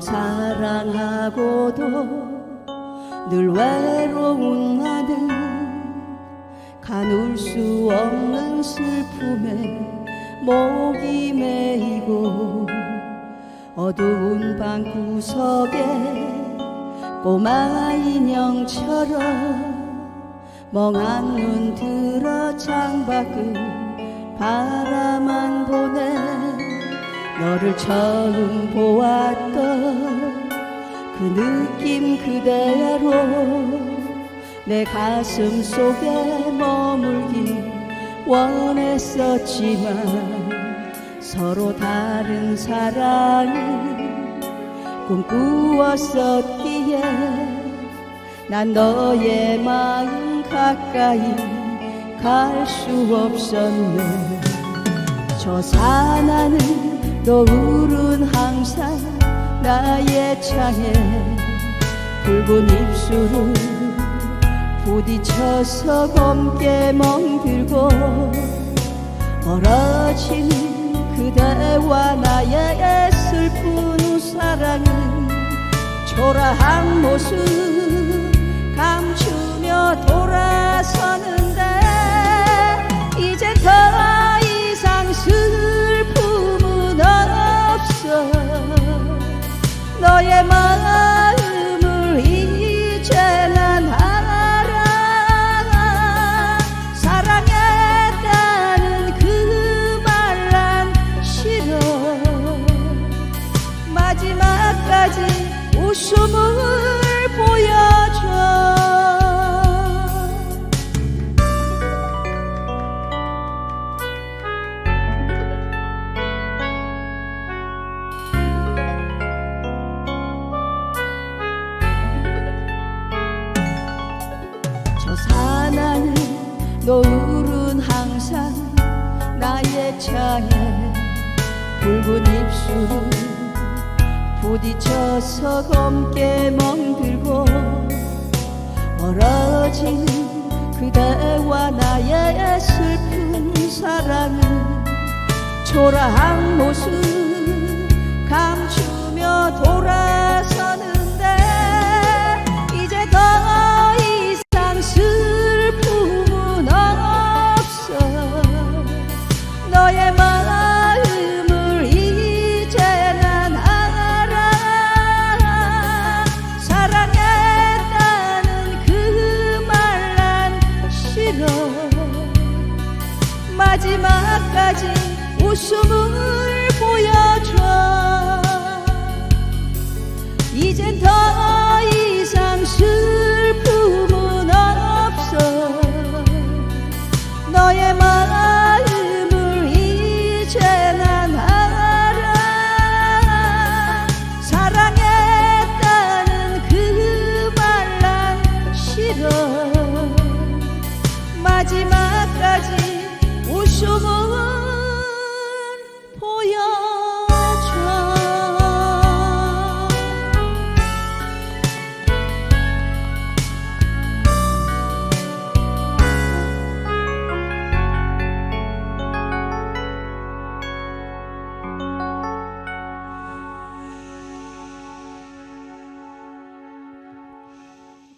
사랑하고도 늘 외로운 나는 가눌 수 없는 슬픔에 목이 메이고 어두운 방 구석에 꼬마 인형처럼 멍한 눈 들어 창밖을 바라만 보네 너를 처음 보았던 그 느낌 그대로 내 가슴 속에 머물기 원했었지만 서로 다른 사랑을 꿈꾸었었기에 난 너의 마음 가까이 갈 수 없었네. 저 사나는 노을은 항상 나의 창에 붉은 입술을 부딪혀서 검게 멍들고 멀어진 그대와 나의 슬픈 사랑은 초라한 모습 감추며 돌아서는 웃음을 보여줘. 저 사나는 노을은 항상 나의 차에 붉은 입술을 부딪혀서 검게 멍들고 멀어진 그대와 나의 슬픈 사랑은 초라한 모습 감추 마지막까지 웃음을 보여줘. 이젠 더 이상 슬